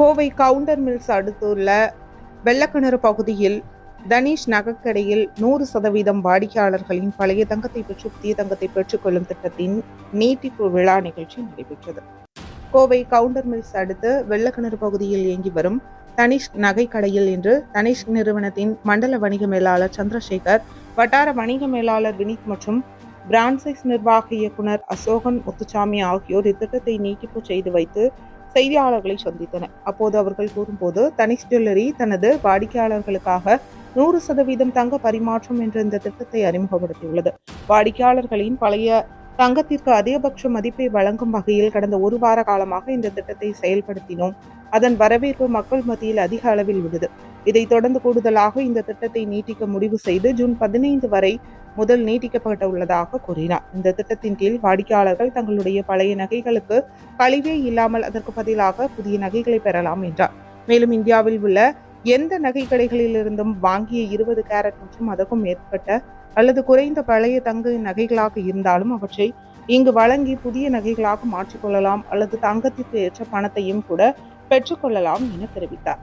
Kovai counter mills அடுத்துள்ள வெள்ளக்கிணறு பகுதியில் தனிஷ் நகைக்கடையில் நூறு சதவீதம் வாடிக்கையாளர்களின் பழைய தங்கத்தை பெற்று புதிய தங்கத்தை பெற்றுக்கொள்ளும் திட்டத்தின் நீட்டிப்பு விழா நிகழ்ச்சி நடைபெற்றது. கோவை கவுண்டர் மில்ஸ் அடுத்து வெள்ளக்கிணறு பகுதியில் இயங்கி வரும் தனிஷ் நகைக்கடையில் இன்று தனிஷ் நிறுவனத்தின் மண்டல வணிக மேலாளர் சந்திரசேகர் வட்டார வணிக மேலாளர் வினித் மற்றும் பிரான்சைஸ் நிர்வாக இயக்குனர் அசோகன் முத்துசாமி ஆகியோர் இத்திட்டத்தை நீட்டிப்பு செய்து வைத்து செய்தியாளர்களை சந்தித்தனர் அப்போது அவர்கள் கூறும்போது தனிஷ் ஜுவல்லரி தனது வாடிக்கையாளர்களுக்காக நூறு சதவீதம் தங்க பரிமாற்றம் என்ற இந்த திட்டத்தை அறிமுகப்படுத்தியுள்ளது. வாடிக்கையாளர்களின் பழைய தங்கத்திற்கு அதிகபட்ச மதிப்பை வழங்கும் வகையில் கடந்த ஒரு வார காலமாக இந்த திட்டத்தை செயல்படுத்தினோம். அதன் வரவேற்பு மக்கள் மத்தியில் அதிக அளவில் உள்ளது. இதைத் தொடர்ந்து கூடுதலாக இந்த திட்டத்தை நீட்டிக்க முடிவு செய்து ஜூன் பதினைந்து வரை முதல் நீட்டிக்கப்பட உள்ளதாக கூறினார். இந்த திட்டத்தின் கீழ் வாடிக்கையாளர்கள் தங்களுடைய பழைய நகைகளுக்கு கழிவே இல்லாமல் அதற்கு பதிலாக புதிய நகைகளை பெறலாம் என்றார். மேலும் இந்தியாவில் உள்ள எந்த நகை கடைகளிலிருந்தும் வாங்கிய இருபது கேரட் மற்றும் அதற்கும் மேற்பட்ட அல்லது குறைந்த பழைய தங்க நகைகளாக இருந்தாலும் அவற்றை இங்கு வழங்கி புதிய நகைகளாக மாற்றிக்கொள்ளலாம் அல்லது தங்கத்திற்கு ஏற்ற பணத்தையும் கூட பெற்றுக்கொள்ளலாம் என தெரிவித்தார்.